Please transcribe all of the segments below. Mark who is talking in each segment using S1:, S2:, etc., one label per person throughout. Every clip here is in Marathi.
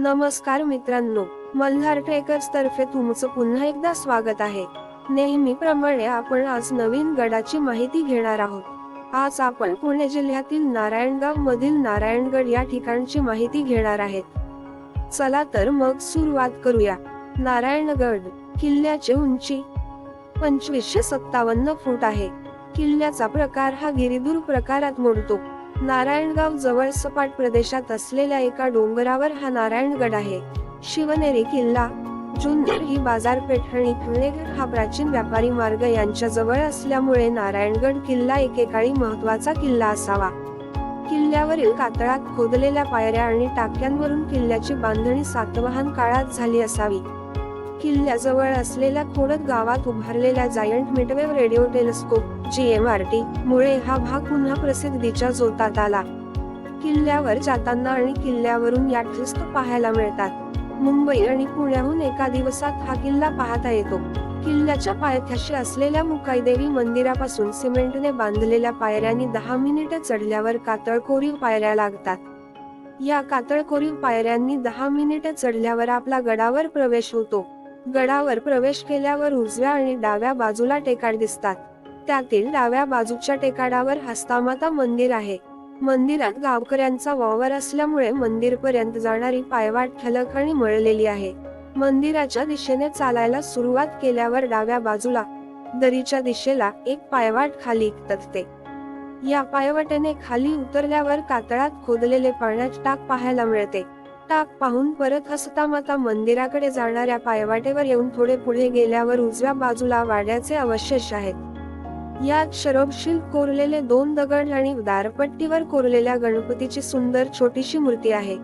S1: नमस्कार मित्रांनो मल्हार ट्रेकर्स तर्फे तुमचं पुन्हा एकदा स्वागत आहे. नेहमीप्रमाणे आपण आज नवीन गडाची माहिती घेणार आहोत. आज आपण पुणे जिल्ह्यातील नारायणगाव मधील नारायणगड या ठिकाणची माहिती घेणार आहेत. चला तर मग सुरुवात करूया. नारायणगड किल्ल्याची उंची पंचवीसशे सत्तावन्न फूट आहे. किल्ल्याचा प्रकार हा गिरिदूर प्रकारात मोडतो. नारायणगाव जवळ सपाट प्रदेशात असलेल्या एका डोंगरावर हा नारायणगड आहे. शिवनेरी किल्ला जुन्नर ही बाजारपेठ आणि पुणेगड हा प्राचीन व्यापारी मार्ग यांच्या जवळ असल्यामुळे नारायणगड किल्ला एकेकाळी महत्त्वाचा किल्ला असावा. किल्ल्यावरील कातळात खोदलेल्या पायऱ्या आणि टाक्यांवरून किल्ल्याची बांधणी सातवाहन काळात झाली असावी. किल्ल्याजवळ असलेल्या खोडत गावात उभारलेल्या giant metrewave radio telescope G M R T मुळे हा भाग पुन्हा प्रसिद्धीच्या जोतात आला. किल्ल्यावर जाताना आणि किल्ल्यावरून याटलिस्ट पाहायला मिळतात. मुंबई आणि पुण्याहून एका दिवसात हा किल्ला पाहता येतो. किल्ल्याच्या पायथ्याशी असलेल्या मुकाईदेवी मंदिरापासून सिमेंटने बांधलेल्या पायऱ्यांनी दहा मिनिटे चढल्यावर कातळकोरीव पायऱ्या लागतात. या कातळकोरीव पायऱ्यांनी दहा मिनिटे चढल्यावर आपला गडावर प्रवेश होतो. गडावर प्रवेश केल्यावर उजव्या आणि डाव्या बाजूला टेकाड दिसतात. त्यातील डाव्या बाजूच्या टेकाडावर हस्तामाता मंदिर आहे. मंदिरात गावकऱ्यांचा वावर असल्यामुळे मंदिरपर्यंत जाणारी पायवाट ठलक आणि मळलेली आहे. मंदिराच्या दिशेने चालायला सुरुवात केल्यावर डाव्या बाजूला दरीच्या दिशेला एक पायवाट खाली तरते या पायवाटेने खाली उतरल्यावर कातळात खोदलेले पाण्यात टाक पाहायला मिळते. टाक पाहून परत हसतामाता मंदिराकडे जाणाऱ्या पायवाटेवर येऊन थोडे पुढे गेल्यावर उजव्या बाजूला वाड्याचे अवशेष आहेत. यात शरबशील कोरलेले दोन दगड आणि दारपट्टीवर कोरलेल्या गणपतीची सुंदर छोटीशी मूर्ती आहे.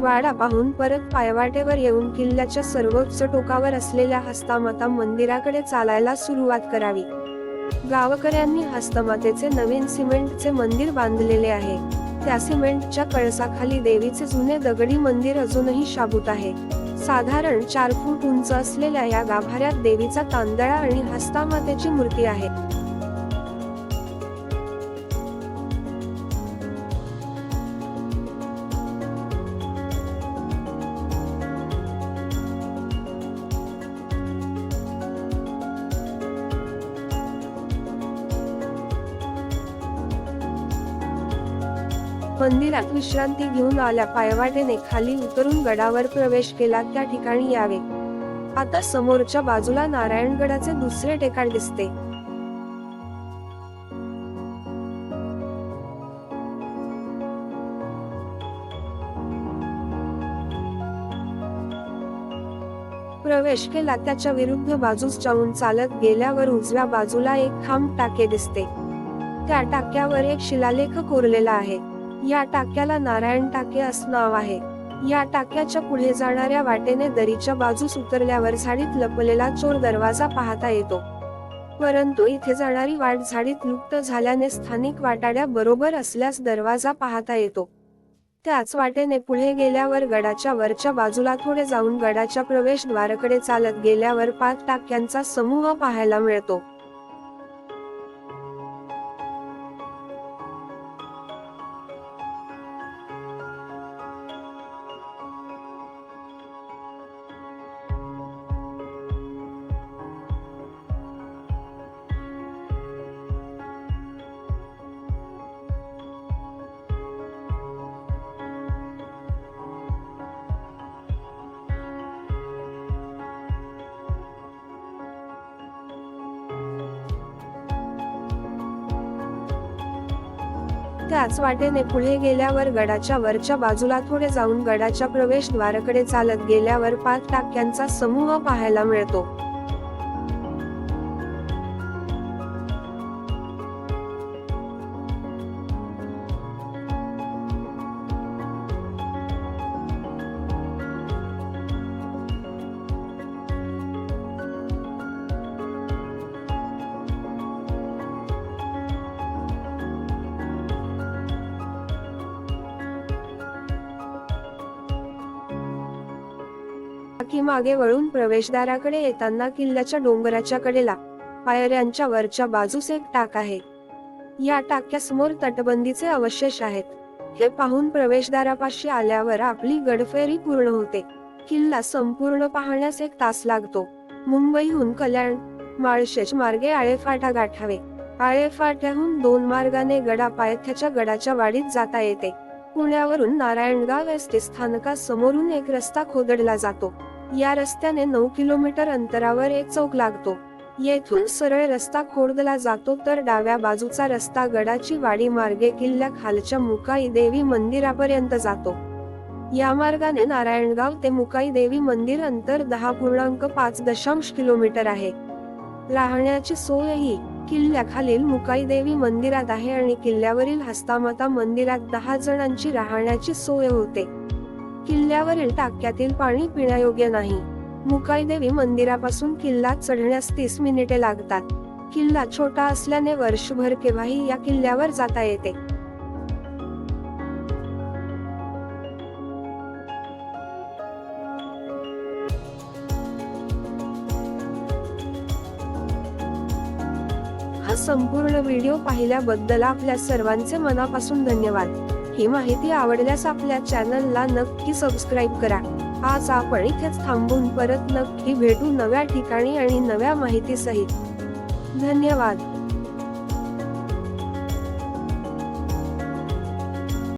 S1: वाडा पाहून परत पायवाटेवर येऊन किल्ल्याच्या सर्वोच्च टोकावर असलेल्या हस्तामाता मंदिराकडे चालायला सुरुवात करावी. गावकऱ्यांनी हस्तमातेचे नवीन सिमेंटचे मंदिर बांधलेले आहे. त्या सिमेंटच्या कळसाखाली देवीचे जुने दगडी मंदिर अजूनही शाबूत आहे. साधारण चार फूट उंच असलेल्या या गाभाऱ्यात देवीचा तांदळा आणि हस्तामातेची मूर्ती आहे. मंदिरात विश्रांती घेऊन आल्या. पायवाटेने खाली उतरून गडावर प्रवेश केला. त्या ठिकाणी यावे. आता समोरच्या बाजूला नारायणगडाचे दुसरे ठिकाण दिसते. प्रवेश केला. त्याच्या विरुद्ध बाजूस जाऊन चालत गेल्यावर उजव्या बाजूला एक खांब टाके दिसते. त्या टाक्यावर एक शिलालेख कोरलेला आहे. या टाक्याला नारायण टाके असं नाव आहे. या टाक्याच्या पुढे जाणाऱ्या वाटेने दरीच्या बाजूस उतरल्यावर झाडीत लपलेला चोर दरवाजा पाहता येतो. परंतु इथे जाणारी वाट झाडीत लुप्त झाल्याने स्थानिक वाटाड्या बरोबर असल्यास दरवाजा पाहता येतो. त्याच वाटेने पुढे गेल्यावर गडाच्या वरच्या बाजूला थोडे जाऊन गडाच्या प्रवेशद्वाराकडे चालत गेल्यावर पाच टाक्यांचा समूह पाहायला मिळतो. त्याच वाटेने पुढे गेल्यावर गडाच्या वरच्या बाजूला थोडे जाऊन गडाच्या प्रवेशद्वाराकडे चालत गेल्यावर पाच टाक्यांचा समूह पाहायला मिळतो. की मागे वळून प्रवेशद्वाराकडे येताना किल्ल्याच्या डोंगराच्या कडेला पायऱ्यांच्या वरच्या बाजूस एक टाक आहे. या टाक्यासमोर तटबंदीचे अवशेष आहेत. हे पाहून प्रवेशद्वारापाशी आल्यावर आपली गडफेरी पूर्ण होते. किल्ला संपूर्ण पाहण्यास एक तास लागतो. मुंबईहून कल्याण माळशेज मार्गे आळेफाटा गाठावे. आळेफाट्याहून दोन मार्गाने गडा पायथ्याच्या गडाच्या वाडीत जाता येते. पुण्यावरून नारायणगाव एसटी स्थानकासमोरून एक रस्ता खोदडला जातो. या रस्त्याने नऊ किलोमीटर अंतरावर एक चौक लागतो. येथून सरळ रस्ता खोडदला जातो तर डाव्या बाजूचा रस्ता गडाची वाडी मार्गे किल्ल्या खालच्या मुकाई देवी मंदिरापर्यंत जातो. या मार्गाने नारायणगाव ते मुकाई देवी मंदिर अंतर दहा पूर्णांक पाच दशांश किलोमीटर आहे. राहण्याची सोयही किल्ल्याखालील मुकाई देवी मंदिरात आहे आणि किल्ल्यावरील हस्तामाता मंदिरात दहा जणांची राहण्याची सोय होते. किल्ल्यावरील टाक्यातील पाणी पिण्यायोग्य नाही. मुकाईदेवी मंदिरापासून किल्ला चढण्यास तीस मिनिटे लागतात. किल्ला छोटा असल्याने वर्षभर केव्हाही या किल्ल्यावर जाता येते. हा संपूर्ण व्हिडिओ पाहिल्याबद्दल आपल्या सर्वांचे मनापासून धन्यवाद. ही माहिती आवडल्यास आपल्या चॅनलला नक्की सबस्क्राईब करा. आज आपण इथेच थांबून परत नक्की भेटू नव्या ठिकाणी आणि नव्या माहितीसहित. धन्यवाद.